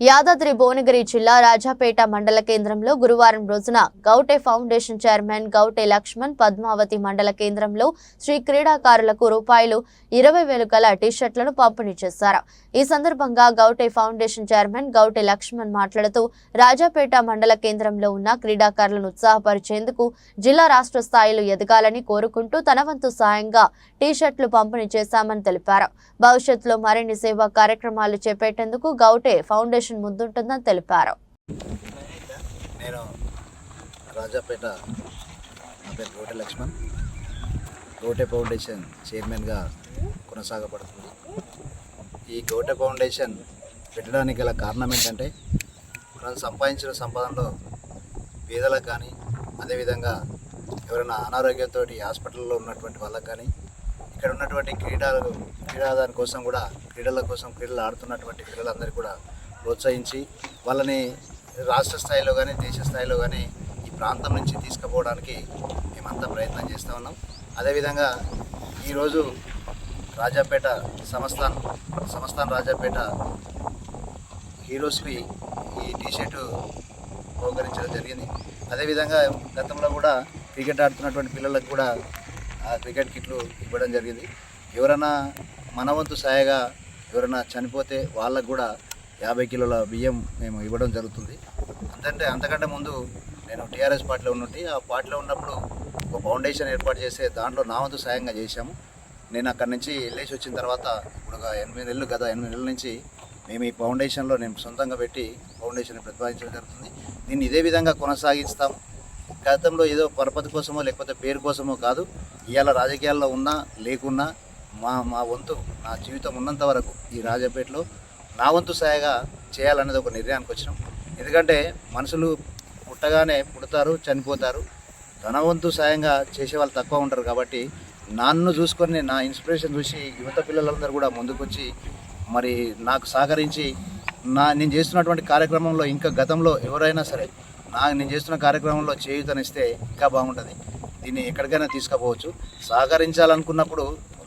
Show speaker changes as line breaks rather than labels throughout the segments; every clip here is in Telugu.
యాదాద్రి భువనగిరి జిల్లా రాజాపేట మండల కేంద్రంలో గురువారం రోజున గౌటే ఫౌండేషన్ చైర్మన్ గౌటే లక్ష్మణ్ పద్మావతి మండల కేంద్రంలో శ్రీ క్రీడాకారులకు రూపాయలు ఇరవై వేలు గల టీషర్ట్లను పంపిణీ చేశారు. ఈ సందర్భంగా గౌటే ఫౌండేషన్ చైర్మన్ గౌటే లక్ష్మణ్ మాట్లాడుతూ రాజాపేట మండల కేంద్రంలో ఉన్న క్రీడాకారులను ఉత్సాహపరిచేందుకు జిల్లా రాష్ట్ర స్థాయిలో ఎదగాలని కోరుకుంటూ తన వంతు సాయంగా టీషర్ట్లు పంపిణీ చేశామని తెలిపారు. భవిష్యత్తులో మరిన్ని సేవా కార్యక్రమాలు చేపట్టేందుకు గౌటే ఫౌండేషన్ ముందుంటుందని తెలిపారు.
నేను రాజాపేట నా పేరు గోటె లక్ష్మణ్. గోటె ఫౌండేషన్ చైర్మన్గా కొనసాగబడుతుంది. ఈ గోటె ఫౌండేషన్ పెట్టడానికి గల కారణం ఏంటంటే మనం సంపాదించిన సంపాదనలో పేదలకు కానీ అదేవిధంగా ఎవరైనా అనారోగ్యంతో హాస్పిటల్లో ఉన్నటువంటి వాళ్ళకి కానీ ఇక్కడ ఉన్నటువంటి క్రీడలు క్రీడాదాని కోసం కూడా క్రీడల కోసం క్రీడలు ఆడుతున్నటువంటి పిల్లలందరికీ కూడా ప్రోత్సహించి వాళ్ళని రాష్ట్ర స్థాయిలో కానీ దేశ స్థాయిలో కానీ ఈ ప్రాంతం నుంచి తీసుకుపోవడానికి మేమంతా ప్రయత్నం చేస్తూ ఉన్నాం. అదేవిధంగా ఈరోజు రాజాపేట సంస్థాన్ సంస్థాన్ రాజాపేట హీరోస్కి ఈ టీషర్టు బహుకరించడం జరిగింది. అదేవిధంగా గతంలో కూడా క్రికెట్ ఆడుతున్నటువంటి పిల్లలకు కూడా ఆ క్రికెట్ కిట్లు ఇవ్వడం జరిగింది. ఎవరైనా మనవంతు సాయగా ఎవరైనా చనిపోతే వాళ్ళకు కూడా యాభై కిలోల బియ్యం మేము ఇవ్వడం జరుగుతుంది. అంతంటే అంతకంటే ముందు నేను టీఆర్ఎస్ పార్టీలో ఉన్నట్టు ఆ పార్టీలో ఉన్నప్పుడు ఒక ఫౌండేషన్ ఏర్పాటు చేస్తే దాంట్లో నా వంతు సాయంగా చేశాము. నేను అక్కడి నుంచి వెళ్ళేసి వచ్చిన తర్వాత ఇప్పుడు ఒక ఎనిమిది నెలలు గత ఎనిమిది నెలల నుంచి మేము ఈ ఫౌండేషన్లో నేను సొంతంగా పెట్టి ఫౌండేషన్ ప్రతిపాదించడం జరుగుతుంది. దీన్ని ఇదే విధంగా కొనసాగిస్తాం. గతంలో ఏదో పరపతి కోసమో లేకపోతే పేరు కోసమో కాదు ఇవాళ రాజకీయాల్లో ఉన్నా లేకున్నా మా మా వంతు నా జీవితం ఉన్నంత వరకు ఈ రాజపేటలో నా వంతు సాయగా చేయాలనేది ఒక నిర్ణయానికి వచ్చినాం. ఎందుకంటే మనుషులు పుట్టగానే పుడతారు చనిపోతారు. ధనవంతు సాయంగా చేసే వాళ్ళు తక్కువ ఉంటారు కాబట్టి నన్ను చూసుకొని నా ఇన్స్పిరేషన్ చూసి యువత పిల్లలందరూ కూడా ముందుకొచ్చి మరి నాకు సహకరించి నా నేను చేస్తున్నటువంటి కార్యక్రమంలో ఇంకా గతంలో ఎవరైనా సరే నా నేను చేస్తున్న కార్యక్రమంలో చేయూతనిస్తే ఇంకా బాగుంటుంది. దీన్ని ఎక్కడికైనా తీసుకుపోవచ్చు. సహకరించాలనుకున్నప్పుడు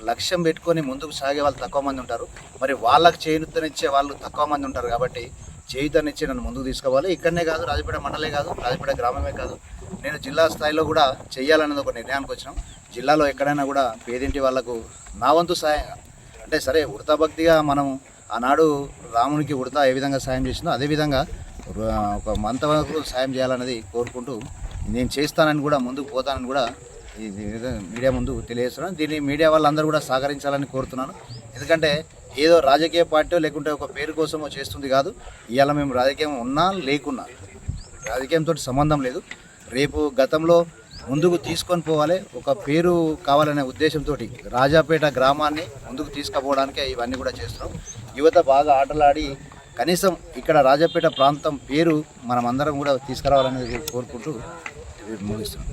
లక్ష్యం పెట్టుకొని ముందుకు సాగే వాళ్ళు తక్కువ మంది ఉంటారు. మరి వాళ్ళకి చేయూతనిచ్చే వాళ్ళు తక్కువ మంది ఉంటారు కాబట్టి చేయూతనిచ్చి నన్ను ముందుకు తీసుకోవాలి ఇక్కడనే కాదు రాజపేట మండలే కాదు రాజపేట గ్రామమే కాదు. నేను జిల్లా స్థాయిలో కూడా చేయాలనేది ఒక నిర్ణయానికి వచ్చినాం. జిల్లాలో ఎక్కడైనా కూడా పేదింటి వాళ్ళకు నా వంతు సాయం అంటే సరే ఉడతా భక్తిగా మనం ఆనాడు రామునికి ఉడతా ఏ విధంగా సాయం చేసిందో అదేవిధంగా ఒక మంత వరకు సాయం చేయాలన్నది కోరుకుంటూ నేను చేస్తానని కూడా ముందుకు పోతానని కూడా ఇది మీడియా ముందు తెలియజేస్తున్నాను. దీన్ని మీడియా వాళ్ళందరూ కూడా సహకరించాలని కోరుతున్నాను. ఎందుకంటే ఏదో రాజకీయ పార్టీ లేకుంటే ఒక పేరు కోసమో చేస్తుంది కాదు. ఇవాళ మేము రాజకీయం ఉన్నా లేకున్నా రాజకీయంతో సంబంధం లేదు. రేపు గతంలో ముందుకు తీసుకొని పోవాలి. ఒక పేరు కావాలనే ఉద్దేశంతో రాజాపేట గ్రామాన్ని ముందుకు తీసుకుపోవడానికే ఇవన్నీ కూడా చేస్తున్నాం. యువత బాగా ఆటలాడి కనీసం ఇక్కడ రాజాపేట ప్రాంతం పేరు మనం అందరం కూడా తీసుకురావాలనేది కోరుకుంటూ ముగిస్తున్నాం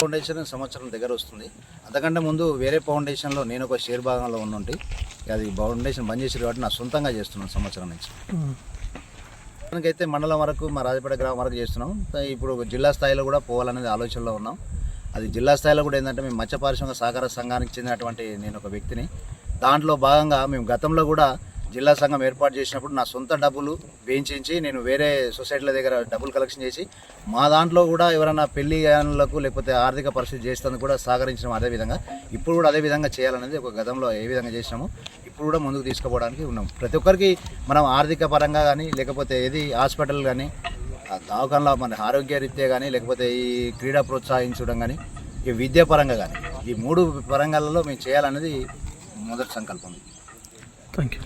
ఫౌండేషన్ సంవత్సరం దగ్గర వస్తుంది. అంతకంటే ముందు వేరే ఫౌండేషన్లో నేను ఒక షేర్ భాగంలో ఉండి అది ఫౌండేషన్ బంద్ చేసి కాబట్టి నా సొంతంగా చేస్తున్నాను సంవత్సరం నుంచి. మనకైతే మండలం వరకు మా రాజపేట గ్రామం వరకు చేస్తున్నాం. ఇప్పుడు జిల్లా స్థాయిలో కూడా పోవాలనేది ఆలోచనలో ఉన్నాం. అది జిల్లా స్థాయిలో కూడా ఏంటంటే మేము మత్స్య పారిశ్రామిక సహకార సంఘానికి చెందినటువంటి నేను ఒక వ్యక్తిని. దాంట్లో భాగంగా మేము గతంలో కూడా జిల్లా సంఘం ఏర్పాటు చేసినప్పుడు నా సొంత డబ్బులు వేయించి నేను వేరే సొసైటీల దగ్గర డబ్బులు కలెక్షన్ చేసి మా దాంట్లో కూడా ఎవరైనా పెళ్ళి గానులకు లేకపోతే ఆర్థిక పరిస్థితి చేసేందుకు కూడా సహకరించడం అదే విధంగా ఇప్పుడు కూడా అదే విధంగా చేయాలనేది ఒక గతంలో ఏ విధంగా చేసినామో ఇప్పుడు కూడా ముందుకు తీసుకుపోవడానికి ఉన్నాం. ప్రతి ఒక్కరికి మనం ఆర్థిక పరంగా కానీ లేకపోతే ఏది హాస్పిటల్ కానీ దవాఖానలో మన ఆరోగ్య రీత్యా కానీ లేకపోతే ఈ క్రీడా ప్రోత్సహించడం కానీ ఈ విద్యాపరంగా కానీ ఈ మూడు పరంగాలలో మేము చేయాలనేది మొదటి సంకల్పం.
Thank you